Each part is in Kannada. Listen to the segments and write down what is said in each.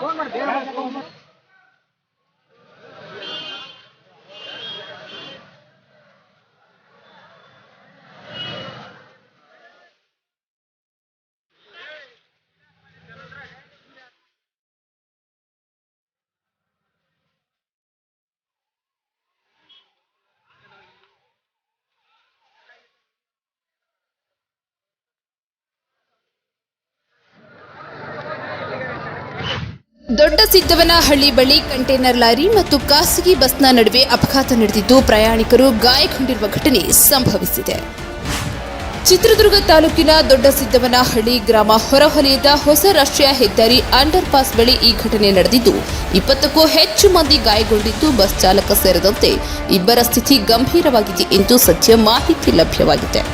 Vamos, Deus. ದೊಡ್ಡ ಸಿದ್ದವನಹಳ್ಳಿ ಬಳಿ ಕಂಟೈನರ್ ಲಾರಿ ಮತ್ತು ಖಾಸಗಿ ಬಸ್ನ ನಡುವೆ ಅಪಘಾತ ನಡೆದಿದ್ದು ಪ್ರಯಾಣಿಕರು ಗಾಯಗೊಂಡಿರುವ ಘಟನೆ ಸಂಭವಿಸಿದೆ. ಚಿತ್ರದುರ್ಗ ತಾಲೂಕಿನ ದೊಡ್ಡ ಸಿದ್ದವನಹಳ್ಳಿ ಗ್ರಾಮ ಹೊರವಲಯದ ಹೊಸ ರಾಷ್ಟ್ರೀಯ ಹೆದ್ದಾರಿ ಅಂಡರ್ ಪಾಸ್ ಬಳಿ ಈ ಘಟನೆ ನಡೆದಿದ್ದು, ಇಪ್ಪತ್ತಕ್ಕೂ ಹೆಚ್ಚು ಮಂದಿ ಗಾಯಗೊಂಡಿದ್ದು ಬಸ್ ಚಾಲಕ ಸೇರಿದಂತೆ ಇಬ್ಬರ ಸ್ಥಿತಿ ಗಂಭೀರವಾಗಿದೆ ಎಂದು ಸದ್ಯ ಮಾಹಿತಿ ಲಭ್ಯವಾಗಿದೆ.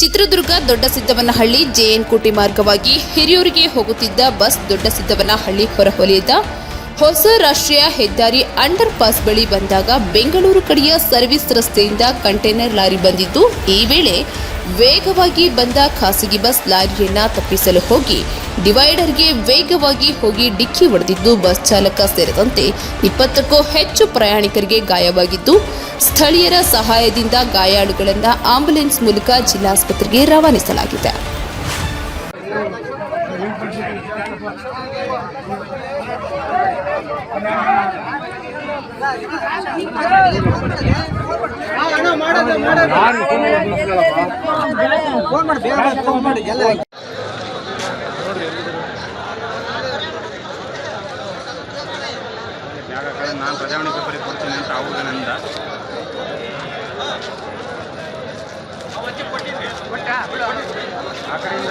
ಚಿತ್ರದುರ್ಗ ದೊಡ್ಡ ಸಿದ್ದವನಹಳ್ಳಿ ಜೆಎನ್ ಕೋಟೆ ಮಾರ್ಗವಾಗಿ ಹಿರಿಯೂರಿಗೆ ಹೋಗುತ್ತಿದ್ದ ಬಸ್ ದೊಡ್ಡ ಸಿದ್ದವನಹಳ್ಳಿ ಹೊರವಲಯದ ಹೊಸ ರಾಷ್ಟ್ರೀಯ ಹೆದ್ದಾರಿ ಅಂಡರ್ ಪಾಸ್ ಬಳಿ ಬಂದಾಗ ಬೆಂಗಳೂರು ಕಡೆಯ ಸರ್ವಿಸ್ ರಸ್ತೆಯಿಂದ ಕಂಟೈನರ್ ಲಾರಿ ಬಂದಿದ್ದು, ಈ ವೇಳೆ ವೇಗವಾಗಿ ಬಂದ ಖಾಸಗಿ ಬಸ್ ಲಾರಿಯನ್ನ ತಪ್ಪಿಸಲು ಹೋಗಿ ಡಿವೈಡರ್ಗೆ ವೇಗವಾಗಿ ಹೋಗಿ ಡಿಕ್ಕಿ ಹೊಡೆದಿದ್ದು ಬಸ್ ಚಾಲಕ ಸೇರಿದಂತೆ ಇಪ್ಪತ್ತಕ್ಕೂ ಹೆಚ್ಚು ಪ್ರಯಾಣಿಕರಿಗೆ ಗಾಯವಾಗಿದ್ದು, ಸ್ಥಳೀಯರ ಸಹಾಯದಿಂದ ಗಾಯಾಳುಗಳನ್ನು ಆಂಬ್ಯುಲೆನ್ಸ್ ಮೂಲಕ ಜಿಲ್ಲಾಸ್ಪತ್ರೆಗೆ ರವಾನಿಸಲಾಗಿದೆ. ನಾನು ಪ್ರಜಾವಣಿ ಪೇಪರಿಗೆ ಕೊಡ್ತೀನಿ ಅಂತ ಅವ್ರಿಗೆ ನಂದ ಆ ಕಡೆಯಿಂದ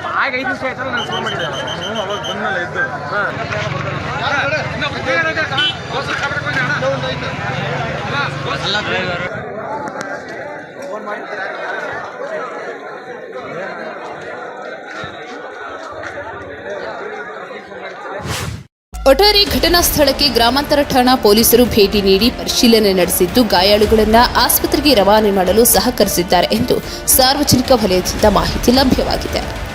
ಐದು ನಾನು ಫೋನ್ ಮಾಡಿದ್ದೆ. ಒಟ್ಟಾರೆ ಘಟನಾ ಸ್ಥಳಕ್ಕೆ ಗ್ರಾಮಾಂತರ ಠಾಣಾ ಪೊಲೀಸರು ಭೇಟಿ ನೀಡಿ ಪರಿಶೀಲನೆ ನಡೆಸಿದ್ದು ಗಾಯಾಳುಗಳನ್ನು ಆಸ್ಪತ್ರೆಗೆ ರವಾನೆ ಮಾಡಲು ಸಹಕರಿಸಿದ್ದಾರೆ ಎಂದು ಸಾರ್ವಜನಿಕ ವಲಯದಿಂದ ಮಾಹಿತಿ ಲಭ್ಯವಾಗಿದೆ.